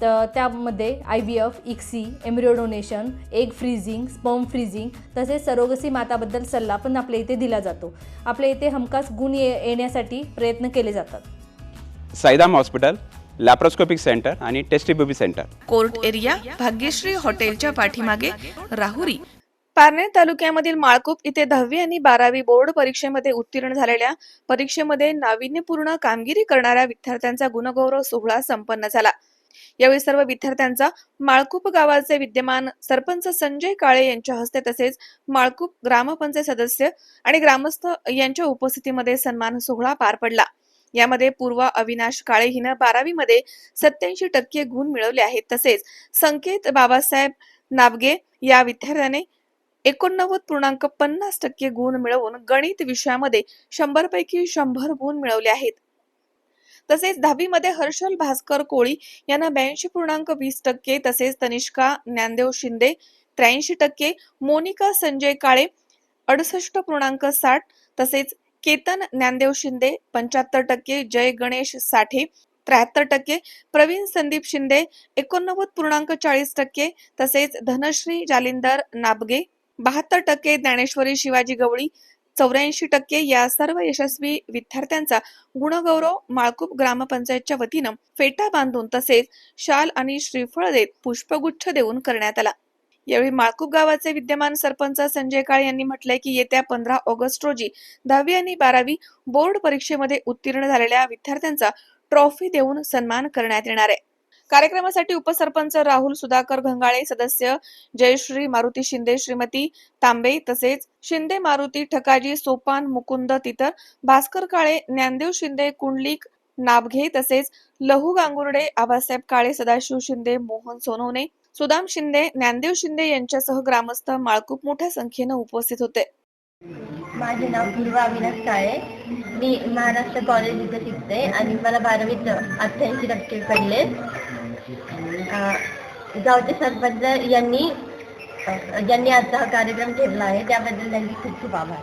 तर त्यामध्ये I V F ICSI embryo donation egg freezing sperm freezing तसेच surrogacy माताबद्दल सल्ला पण आपल्या इथे दिला जातो. आपल्या इथे हमखास गुण ये येण्यासाठी प्रयत्न केले जातात. साईदाम हॉस्पिटल लॅप्रोस्कोपिक सेंटर आणि test tube baby centre. Court area Bhagyashree हॉटेलच्या पाठीमागे राहुरी. पारनेर तालुक्यामधील माळकूप इथे दहावी आणि बारावी बोर्ड परीक्षेमध्ये उत्तीर्ण झालेल्या परीक्षेमध्ये नाविन्यपूर्ण कामगिरी करणाऱ्या विद्यार्थ्यांचा गुणगौरव सोहळा संपन्न झाला. यावेळी सर्व विद्यार्थ्यांचा माळकूप गावाचे विद्यमान सरपंच संजय काळे यांच्या हस्ते तसेच माळकूप ग्रामपंचायत सदस्य आणि ग्रामस्थ यांच्या उपस्थितीमध्ये सन्मान सोहळा पार पडला. यामध्ये पूर्वा अविनाश काळे हिनं बारावीमध्ये सत्याऐंशी टक्के गुण मिळवले आहेत. तसेच संकेत बाबासाहेब नाबगे या विद्यार्थ्याने एकोणनव्वद पूर्णांक पन्नास टक्के गुण मिळवून गणित विषयामध्ये शंभर पैकी शंभर गुण मिळवले आहेत. तसेच दहावीमध्ये हर्षल भास्कर कोळी यांना ब्याऐंशी पूर्णांक वीस टक्के तसेच तनिष्का ज्ञानदेव शिंदे त्र्याऐंशी टक्के मोनिका संजय काळे अडुसष्ट पूर्णांक साठ तसेच केतन ज्ञानदेव शिंदे पंच्याहत्तर टक्के जय गणेश साठे त्र्याहत्तर टक्के प्रवीण संदीप शिंदे एकोणनव्वद पूर्णांक चाळीस टक्के तसेच धनश्री जालिंदर नाबगे बहात्तर टक्के ज्ञानेश्वरी शिवाजी गवळी चौऱ्याऐंशी टक्के या सर्व यशस्वी विद्यार्थ्यांचा गुणगौरव माळकूप ग्रामपंचायतच्या वतीनं फेटा बांधून तसेच शाल आणि श्रीफळ देत पुष्पगुच्छ देऊन करण्यात आला. यावेळी माळकूप गावाचे विद्यमान सरपंच संजय काळे यांनी म्हटलंय की येत्या पंधरा ऑगस्ट रोजी दहावी आणि बारावी बोर्ड परीक्षेमध्ये उत्तीर्ण झालेल्या विद्यार्थ्यांचा ट्रॉफी देऊन सन्मान करण्यात येणार आहे. कार्यक्रमासाठी उपसरपंच राहुल सुधाकर घंगाळे सदस्य जयश्री मारुती शिंदे श्रीमती तांबे तसेच शिंदे मारुती ठकाजी सोपान मुकुंद तितर भास्कर काळे ज्ञानदेव शिंदे कुंडलिक नाबघे तसेच लहू गांगुर्डे आबासाहेब काळे सदाशिव शिंदे मोहन सोनवणे सुदाम शिंदे ज्ञानदेव शिंदे यांच्यासह ग्रामस्थ माळकूप मोठ्या संख्येनं उपस्थित होते. माझे नाव पूर्वा अविनाश काळे. मी महाराष्ट्र कॉलेज इथं शिकते आणि मला बारावीत अठ्ठ्याऐंशी टक्के पडले. गावचे सरपंच यांनी ज्यांनी आजचा हा कार्यक्रम ठेवला आहे. त्याबद्दल त्यांचे खूप खूप आभार.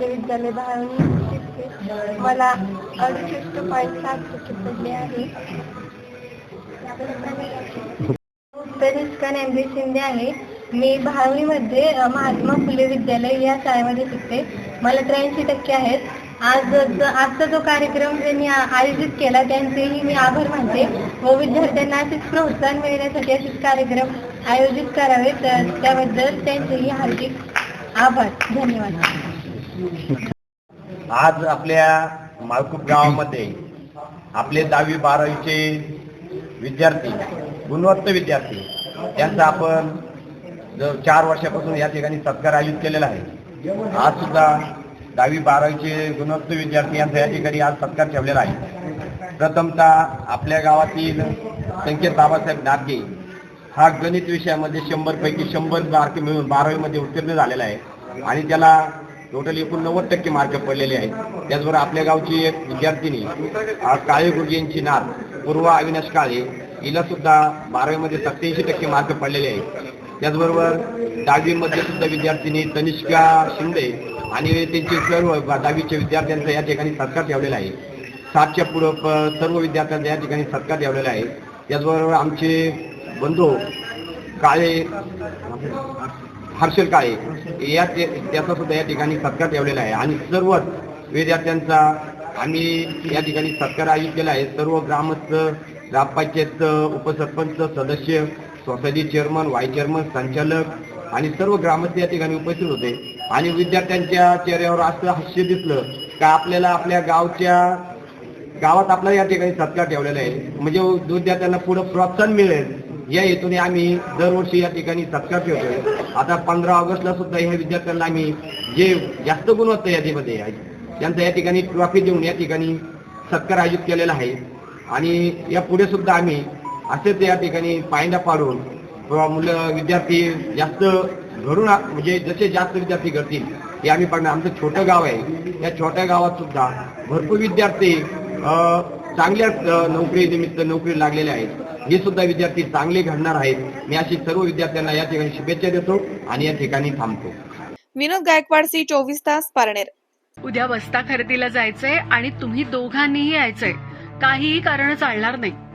विद्यालय भावनी मला अडुसष्ट पॉईंट सात टक्के पडले आहे शिंदे आहे. मी भावनीमध्ये महात्मा फुले विद्यालय या शाळेमध्ये शिकते. मला त्र्याऐंशी टक्के आहेत. आज आजचा जो कार्यक्रम त्यांनी आयोजित केला त्यांचेही मी आभार मानते. व विद्यार्थ्यांना असेच प्रोत्साहन मिळण्यासाठी असेच कार्यक्रम आयोजित करावेत तर त्याबद्दल त्यांचेही हार्दिक आभार. धन्यवाद. आज आपल्या माळकूप गावामध्ये आपले दहावी बारावीचे विद्यार्थी गुणवत्त विद्यार्थी त्यांचा आपण जर चार वर्षापासून या ठिकाणी सत्कार आयोजित केलेला आहे. आज सुद्धा दहावी बारावीचे गुणवत्त विद्यार्थी यांचा या ठिकाणी आज सत्कार ठेवलेला आहे. प्रथमतः आपल्या गावातील संकेत बाबासाहेब नादगे हा गणित विषयामध्ये शंभर पैकी शंभर मार्क मिळून बारावीमध्ये उत्तीर्ण झालेला आहे आणि त्याला टोटल एकूण नव्वद टक्के मार्क पडलेले आहेत. त्याचबरोबर आपल्या गावची एक विद्यार्थिनी काळे गुरुजींची नात पूर्वा अविनाश काळे हिला सुद्धा बारावीमध्ये सत्याऐंशी टक्के मार्क पडलेले आहेत. त्याचबरोबर दहावीमध्ये सुद्धा विद्यार्थिनी तनिष्का शिंदे आणि त्यांचे सर्व दहावीच्या विद्यार्थ्यांचा या ठिकाणी सत्कार ठेवलेला आहे. सातच्या पुढं सर्व विद्यार्थ्यांचा या ठिकाणी सत्कार ठेवलेला आहे. त्याचबरोबर आमचे बंधू काळे हर्षल काळे या ते- त्याचा सुद्धा या ठिकाणी सत्कार ठेवलेला आहे. आणि सर्वच विद्यार्थ्यांचा आम्ही या ठिकाणी सत्कार आयोजित केला आहे. सर्व ग्रामस्थ ग्रामपंचायत उपसरपंच सदस्य सोसायटी चेअरमन वाय चेअरमन संचालक आणि सर्व ग्रामस्थ या ठिकाणी उपस्थित होते. आणि विद्यार्थ्यांच्या चेहऱ्यावर असं हास्य दिसलं का आपल्याला आपल्या गावच्या गावात आपला या ठिकाणी सत्कार ठेवलेला आहे. म्हणजे विद्यार्थ्यांना पुढे प्रोत्साहन मिळेल. या हेतूने आम्ही दरवर्षी या ठिकाणी सत्कार ठेवतोय. आता पंधरा ऑगस्टला सुद्धा ह्या विद्यार्थ्यांना आम्ही जे जास्त गुणवत्ता यादीमध्ये आहे त्यांचा या ठिकाणी ट्रॉफी देऊन या ठिकाणी सत्कार आयोजित केलेला आहे. आणि या पुढे सुद्धा आम्ही असेच या ठिकाणी पायंडा पाडून मुलं विद्यार्थी जास्त घडून आ- म्हणजे जसे जास्त विद्यार्थी घडतील हे आम्ही पाडणार. आमचं छोटं गाव आहे. या छोट्या गावात सुद्धा भरपूर विद्यार्थी चांगल्या नोकरी निमित्त नोकरी लागलेले आहेत. हे सुद्धा विद्यार्थी चांगले घडणार आहेत. मी अशी सर्व विद्यार्थ्यांना या ठिकाणी शुभेच्छा देतो आणि या ठिकाणी थांबतो. विनोद गायकवाड सी चोवीस तास पारनेर. उद्या बस्ता खरेदीला जायचंय आणि तुम्ही दोघांनीही यायचंय. काहीही कारण चालणार नाही.